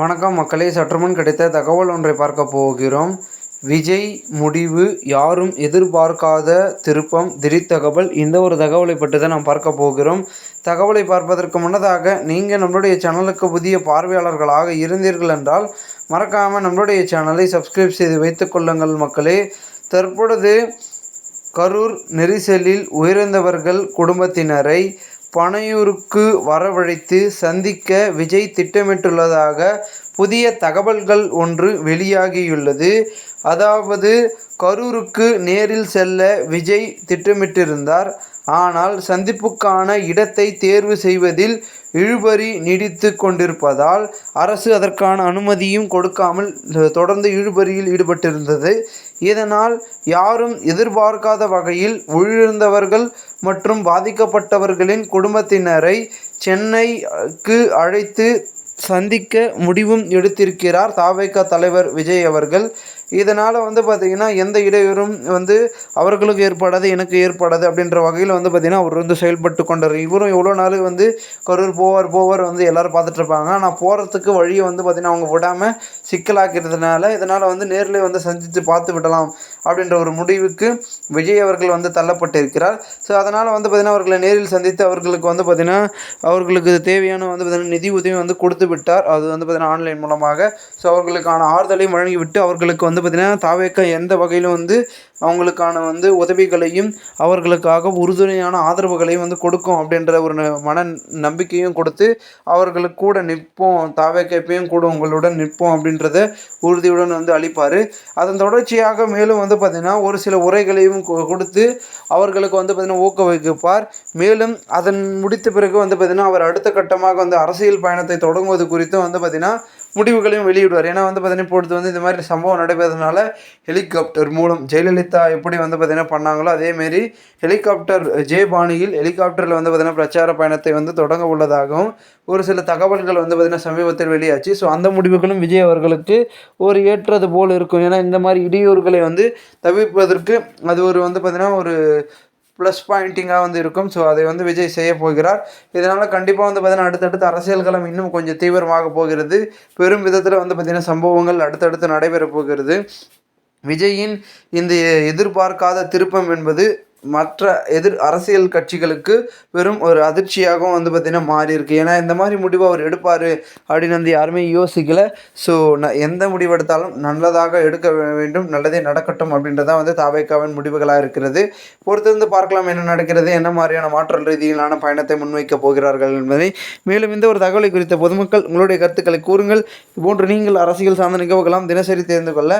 வணக்கம் மக்களே. சற்றுமுன் கிடைத்த தகவல் ஒன்றை பார்க்க போகிறோம். விஜய் முடிவு யாரும் எதிர்பார்க்காத திருப்பம் திடீர் தகவல் இந்த ஒரு தகவலை பற்றி தான் நாம் பார்க்க போகிறோம். தகவலை பார்ப்பதற்கு முன்னதாக நீங்கள் நம்மளுடைய சேனலுக்கு புதிய பார்வையாளர்களாக இருந்தீர்கள் என்றால் மறக்காமல் நம்மளுடைய சேனலை சப்ஸ்கிரைப் செய்து வைத்து கொள்ளுங்கள் மக்களே. தற்பொழுது கரூர் நெரிசலில் உயிரிழந்தவர்கள் குடும்பத்தினரை பனையூருக்கு வரவழைத்து சந்திக்க விஜய் திட்டமிட்டுள்ளதாக புதிய தகவல்கள் ஒன்று வெளியாகியுள்ளது. அதாவது கரூருக்கு நேரில் செல்ல விஜய் திட்டமிட்டிருந்தார். ஆனால் சந்திப்புக்கான இடத்தை தேர்வு செய்வதில் இழுபறி நீடித்து கொண்டிருப்பதால் அரசு அதற்கான அனுமதியும் கொடுக்காமல் தொடர்ந்து இழுபறியில் ஈடுபட்டிருந்தது. இதனால் யாரும் எதிர்பார்க்காத வகையில் உயிரிழந்தவர்கள் மற்றும் பாதிக்கப்பட்டவர்களின் குடும்பத்தினரை சென்னைக்கு அழைத்து சந்திக்க முடிவும் எடுத்திருக்கிறார். தாவேக தலைவர் விஜய் அவர்கள் இதனால் வந்து பார்த்திங்கன்னா எந்த இடையூறும் வந்து அவர்களுக்கு ஏற்படாது எனக்கு ஏற்படாது அப்படின்ற வகையில் வந்து பார்த்திங்கன்னா அவர் வந்து செயல்பட்டு கொண்டார். இவரும் எவ்வளோ நாள் வந்து கரூர் போவார் போவார் வந்து எல்லோரும் பார்த்துட்ருப்பாங்க ஆனால் போகிறதுக்கு வழியை வந்து பார்த்திங்கன்னா அவங்க விடாமல் சிக்கலாக்கிறதுனால இதனால் வந்து நேரில் வந்து சந்தித்து பார்த்து விடலாம். அப்படின்ற ஒரு முடிவுக்கு விஜய் அவர்கள் வந்து தள்ளப்பட்டிருக்கிறார். ஸோ அதனால் வந்து பார்த்திங்கன்னா அவர்களை நேரில் சந்தித்து அவர்களுக்கு வந்து பார்த்திங்கன்னா அவர்களுக்கு தேவையான வந்து பார்த்திங்கன்னா நிதி உதவி வந்து கொடுத்து விட்டார். அது வந்து பார்த்திங்கன்னா ஆன்லைன் மூலமாக. ஸோ அவர்களுக்கான ஆறுதலையும் வழங்கிவிட்டு அவர்களுக்கு வந்து பார்த்திங்கன்னா தாவேக்க எந்த வகையிலும் வந்து அவங்களுக்கான வந்து உதவிகளையும் அவர்களுக்காக உறுதுணையான ஆதரவுகளையும் வந்து கொடுக்கும் அப்படின்ற ஒரு மன நம்பிக்கையும் கொடுத்து அவர்களுக்கு கூட நிற்போம் தாவே எப்பயும் கூட உங்களுடன் நிற்போம் அப்படின்றத உறுதியுடன் வந்து அளிப்பார். அதன் தொடர்ச்சியாக மேலும் வந்து பார்த்திங்கன்னா ஒரு சில உரைகளையும் கொடுத்து அவர்களுக்கு வந்து பார்த்திங்கன்னா ஊக்குவிப்பார். மேலும் அதன் முடித்த பிறகு வந்து பார்த்திங்கன்னா அவர் அடுத்த கட்டமாக வந்து அரசியல் பயணத்தை தொடங்குவது குறித்தும் வந்து பார்த்திங்கன்னா முடிவுகளையும் வெளியிடுவார். ஏன்னா வந்து பார்த்தீங்கன்னா இப்பொழுது வந்து இந்த மாதிரி சம்பவம் நடைபெறதுனால ஹெலிகாப்டர் மூலம் ஜெயலலிதா எப்படி வந்து பார்த்திங்கன்னா பண்ணாங்களோ அதேமாரி ஹெலிகாப்டர் ஜே பாணியில் ஹெலிகாப்டரில் வந்து பார்த்திங்கன்னா பிரச்சார பயணத்தை வந்து தொடங்க உள்ளதாகவும் ஒரு சில தகவல்கள் வந்து பார்த்திங்கன்னா சமீபத்தில் வெளியாச்சு. ஸோ அந்த முடிவுகளும் விஜய் அவர்களுக்கு ஒரு ஏற்றது போல் இருக்கும். ஏன்னா இந்த மாதிரி இடையூறுகளை வந்து தவிர்ப்பதற்கு அது ஒரு வந்து பார்த்திங்கன்னா ஒரு ப்ளஸ் பாயிண்டிங்காக வந்து இருக்கும். ஸோ அதை வந்து விஜய் செய்ய போகிறார். இதனால் கண்டிப்பாக வந்து பார்த்திங்கன்னா அடுத்தடுத்து அரசியல் களம் இன்னும் கொஞ்சம் தீவிரமாக போகிறது. பெரும் விதத்தில் வந்து பார்த்திங்கன்னா சம்பவங்கள் அடுத்தடுத்து நடைபெறப் போகிறது. விஜயின் இந்த எதிர்பார்க்காத திருப்பம் என்பது மற்ற எதிர் அரசியல் கட்சிகளுக்கு வெறும் ஒரு அதிர்ச்சியாகவும் வந்து பார்த்திங்கன்னா மாறி இருக்குது ஏன்னா இந்த மாதிரி முடிவு அவர் எடுப்பார் அப்படின்னு வந்து யாருமே யோசிக்கலை. ஸோ ந எந்த முடிவு எடுத்தாலும் நல்லதாக எடுக்க வேண்டும். நல்லதே நடக்கட்டும் அப்படின்றதான் வந்து தாவேக்காவின் முடிவுகளாக இருக்கிறது. பொறுத்திருந்து பார்க்கலாம் என்ன நடக்கிறது என்ன மாதிரியான மாற்றல் ரீதியிலான பயணத்தை முன்வைக்கப் போகிறார்கள் என்பதை. மேலும் இந்த ஒரு தகவலை குறித்த பொதுமக்கள் உங்களுடைய கருத்துக்களை கூறுங்கள். போன்று நீங்கள் அரசியல் சார்ந்த நிகழ்வுகளாம் தினசரி தெரிந்து கொள்ள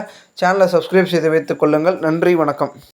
சேனலை சப்ஸ்கிரைப் செய்து வைத்துக் கொள்ளுங்கள். நன்றி வணக்கம்.